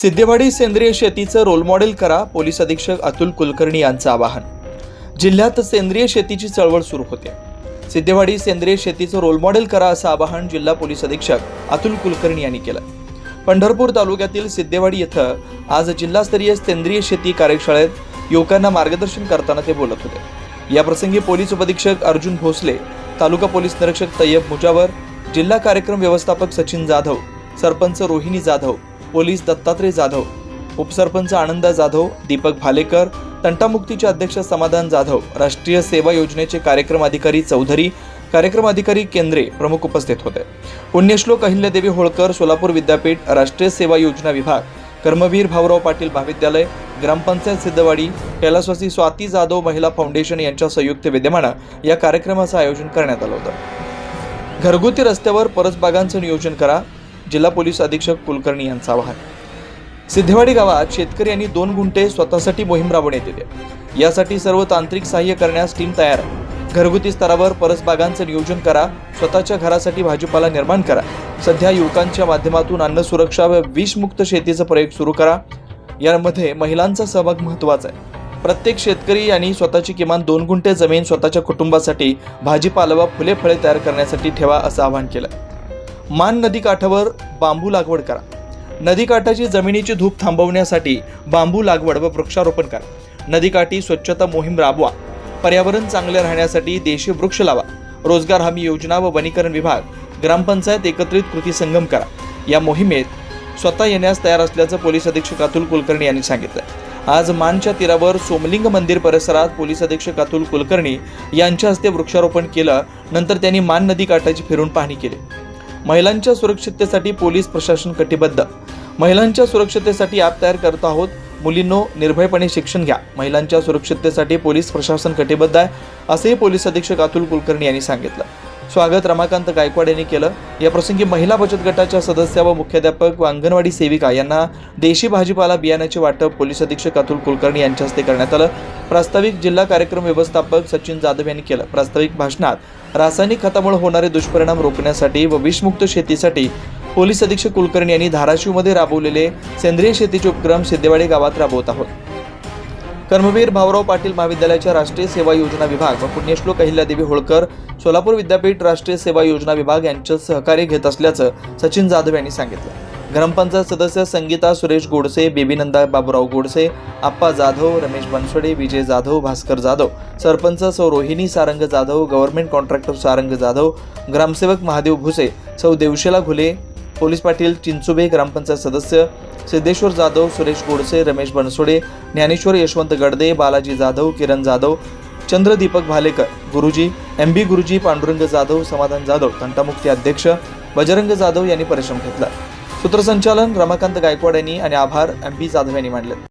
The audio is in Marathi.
सिद्धेवाडी सेंद्रिय शेतीचं रोल मॉडेल करा पोलीस अधीक्षक अतुल कुलकर्णी यांचं आवाहन. जिल्ह्यात सेंद्रिय शेतीची चळवळ सुरू होते. सिद्धेवाडी सेंद्रिय शेतीचं रोल मॉडेल करा असं आवाहन जिल्हा पोलीस अधीक्षक अतुल कुलकर्णी यांनी केलं. पंढरपूर तालुक्यातील सिद्धेवाडी इथं आज जिल्हास्तरीय सेंद्रिय शेती कार्यशाळेत युवकांना मार्गदर्शन करताना ते बोलत होते. याप्रसंगी पोलीस उपअधीक्षक अर्जुन भोसले तालुका पोलीस निरीक्षक तय्यब मुजावर जिल्हा कार्यक्रम व्यवस्थापक सचिन जाधव सरपंच रोहिणी जाधव पोलीस दत्तात्रय जाधव उपसरपंच आनंद जाधव दीपक भालेकर तंटामुक्तीचे अध्यक्ष समाधान जाधव राष्ट्रीय सेवा योजनेचे कार्यक्रम अधिकारी चौधरी कार्यक्रम अधिकारी केंद्रे प्रमुख उपस्थित होते. पुण्यश्लोक अहिल्यादेवी होळकर सोलापूर विद्यापीठ राष्ट्रीय सेवा योजना विभाग कर्मवीर भाऊराव पाटील महाविद्यालय ग्रामपंचायत सिद्धवाडी कैलासवासी स्वाती जाधव महिला फाउंडेशन यांच्या संयुक्त विद्यमानं या कार्यक्रमाचं आयोजन करण्यात आलं होतं. घरगुती रस्त्यावर परसबागांचं नियोजन करा जिल्हा पोलीस अधीक्षक कुलकर्णी यांचा आवाहन. सिद्धेवाडी गावात शेतकरी यांनी दोन गुंठे स्वतःसाठी मोहीम राबवण्यात येते. यासाठी सर्व तांत्रिक सहाय्य करण्यास टीम तयार आहे. घरगुती स्तरावर परसबागांचं नियोजन करा स्वतःच्या घरासाठी भाजीपाला निर्माण करा. सध्या युवकांच्या माध्यमातून अन्न सुरक्षा व विषमुक्त शेतीचा प्रयोग सुरू करा. यामध्ये महिलांचा सहभाग महत्त्वाचा आहे. प्रत्येक शेतकरी यांनी स्वतःची किमान दोन गुंठे जमीन स्वतःच्या कुटुंबासाठी भाजीपाला व फुले फळे तयार करण्यासाठी ठेवा असं आवाहन केलं मान नदीकाठावर बांबू लागवड करा. नदीकाठाची जमिनीची धूप थांबवण्यासाठी बांबू लागवड व वृक्षारोपण करा. नदीकाठी स्वच्छता मोहीम राबवा. पर्यावरण चांगले राहण्यासाठी देशी वृक्ष लावा. रोजगार हमी योजना व वनीकरण विभाग ग्रामपंचायत एकत्रित कृती संगम करा. या मोहिमेत स्वतः येण्यास तयार असल्याचं पोलीस अधीक्षक अतुल कुलकर्णी यांनी सांगितलं. आज मानच्या तीरावर सोमलिंग मंदिर परिसरात पोलीस अधीक्षक अतुल कुलकर्णी यांच्या हस्ते वृक्षारोपण केलं नंतर त्यांनी मान नदी काठाची फिरून पाहणी केली. महिलांच्या सुरक्षिततेसाठी पोलीस प्रशासन कटिबद्ध. महिलांच्या सुरक्षिततेसाठी ॲप तयार करत आहोत. मुलींनो निर्भयपणे शिक्षण घ्या. महिलांच्या सुरक्षिततेसाठी पोलीस प्रशासन कटिबद्ध आहे असेही पोलीस अधीक्षक अतुल कुलकर्णी यांनी सांगितलं. स्वागत रमाकांत गायकवाड यांनी केलं. या प्रसंगी महिला बचत गटाच्या सदस्या व मुख्याध्यापक व अंगणवाडी सेविका यांना देशी भाजीपाला बियाण्याचे वाटप पोलीस अधीक्षक अतुल कुलकर्णी यांच्या हस्ते करण्यात आलं. प्रास्ताविक जिल्हा कार्यक्रम व्यवस्थापक सचिन जाधव यांनी केलं. प्रास्ताविक भाषणात रासायनिक खतामुळे होणारे दुष्परिणाम रोखण्यासाठी व विषमुक्त शेतीसाठी पोलीस अधीक्षक कुलकर्णी यांनी धाराशिवमध्ये राबवलेले सेंद्रिय शेतीचे उपक्रम सिद्धेवाडी गावात राबवत आहोत. कर्मवीर भाऊराव पाटील महाविद्यालयाच्या राष्ट्रीय सेवा योजना विभाग व पुण्यश्लोक अहिल्यादेवी होळकर सोलापूर विद्यापीठ राष्ट्रीय सेवा योजना विभाग यांचं सहकार्य घेत असल्याचं सचिन जाधव यांनी सांगितलं. ग्रामपंचायत सदस्य संगीता सुरेश गोडसे बेबीनंदा बाबूराव गोडसे आप्पा जाधव रमेश बनसोडे विजय जाधव भास्कर जाधव सरपंच सौ रोहिणी सारंग जाधव गव्हर्नमेंट कॉन्ट्रॅक्टर सारंग जाधव ग्रामसेवक महादेव भुसे सौ देवशेला घुले पोलीस पाटील चिंचुबे ग्रामपंचायत सदस्य सिद्धेश्वर जाधव सुरेश गोडसे रमेश बनसोडे ज्ञानेश्वर यशवंत गडदे बालाजी जाधव किरण जाधव चंद्रदीपक भालेकर गुरुजी एम बी गुरुजी पांडुरंग जाधव समाधान जाधव तंटामुक्ती अध्यक्ष बजरंग जाधव यांनी परिश्रम घेतला. सूत्रसंचालन रमाकांत गायकवाड यांनी आणि आभार एम बी जाधव यांनी मांडले